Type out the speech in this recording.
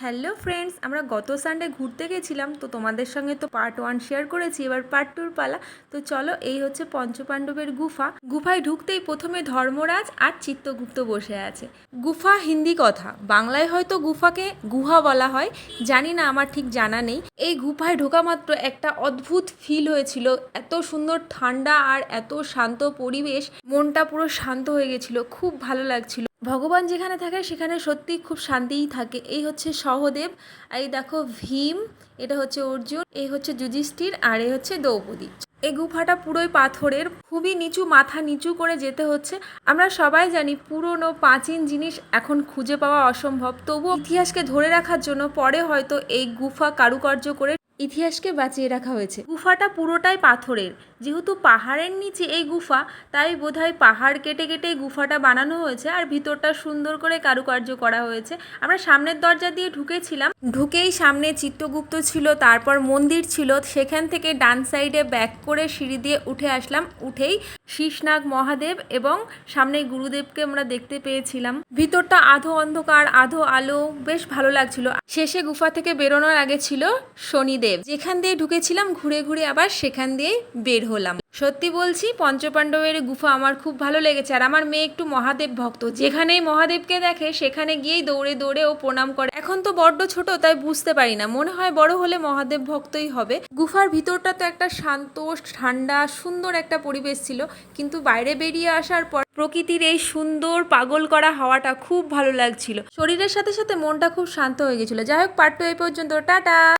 Hello friends, আমরা গত Sunday ঘুরতে গেছিলাম, তো তোমাদের সঙ্গে তো পার্ট ওয়ান শেয়ার করেছি, এবার পার্ট টুর পালা। তো চলো, এই হচ্ছে পঞ্চপাণ্ডবের গুফা। গুফায় ঢুকতেই প্রথমে ধর্মরাজ আর চিত্তগুপ্ত বসে আছে। গুফা হিন্দি কথা, বাংলায় হয়তো গুফাকে গুহা বলা হয়, জানি না, আমার ঠিক জানা নেই। এই গুফায় ঢোকা মাত্র একটা অদ্ভুত ফিল হয়েছিল, এত সুন্দর ঠান্ডা আর এত শান্ত পরিবেশ, মনটা পুরো শান্ত হয়ে গেছিল, খুব ভালো লাগছিল। ভগবান যেখানে থাকে, সেখানে সত্যি খুব শান্তিই থাকে। এই হচ্ছে সহদেব, আর এই দেখো ভীম, এটা হচ্ছে অর্জুন, এই হচ্ছে যুধিষ্ঠির, আর এই হচ্ছে দ্রৌপদী। এই গুফাটা পুরোই পাথরের, খুবই নিচু, মাথা নিচু করে যেতে হচ্ছে। আমরা সবাই জানি পুরনো, প্রাচীন জিনিস এখন খুঁজে পাওয়া অসম্ভব। তবুও ইতিহাসকে ধরে রাখার জন্য পরে হয়তো এই গুফা কারুকার্য করে ইতিহাসকে বাঁচিয়ে রাখা হয়েছে। গুফাটা পুরোটাই পাথরের যেহেতু পাহাড়ের নিচে এই গুফা, তাই বোধহয় পাহাড় কেটে কেটে এই গুফাটা বানানো হয়েছে আর ভিতরটা সুন্দর করে কারুকার্য করা হয়েছে। আমরা সামনের দরজা দিয়ে ঢুকেছিলাম। ঢুকেই সামনে চিত্রগুপ্ত ছিল, তারপর মন্দির ছিল। সেখান থেকে ডান সাইডে ব্যাক করে সিঁড়ি দিয়ে উঠে আসলাম। উঠেই শীষনাগ মহাদেব এবং সামনে গুরুদেবকে আমরা দেখতে পেয়েছিলাম। ভিতরটা আধো অন্ধকার, আধো আলো, বেশ ভালো লাগছিল। শেষে গুফা থেকে বেরোনোর আগে ছিল শনিদেব। যেখান দিয়ে ঢুকেছিলাম, ঘুরে ঘুরে আবার সেখান দিয়ে বের হলাম। সত্যি বলছি, পঞ্চপাণ্ডবের গুফা আমার খুব ভালো লেগেছে আর আমার মেয়ে একটু মহাদেব ভক্ত। যেখানেই মহাদেবকে দেখে, সেখানে গিয়েই দৌড়ে দৌড়ে ও প্রণাম করে। এখন তো বড্ড ছোট, তাই বুঝতে পারি না। মনে হয় বড় হলে মহাদেব ভক্তই হবে। গুফার ভিতরটা তো একটা শান্ত, ঠান্ডা, সুন্দর একটা পরিবেশ ছিল। কিন্তু বাইরে বেরিয়ে আসার পর প্রকৃতির এই সুন্দর পাগল করা হাওয়াটা খুব ভালো লাগছিল। শরীরের সাথে সাথে মনটা খুব শান্ত হয়ে গেছিল। যাই হোক পার্ট টু এই পর্যন্ত। টাটা!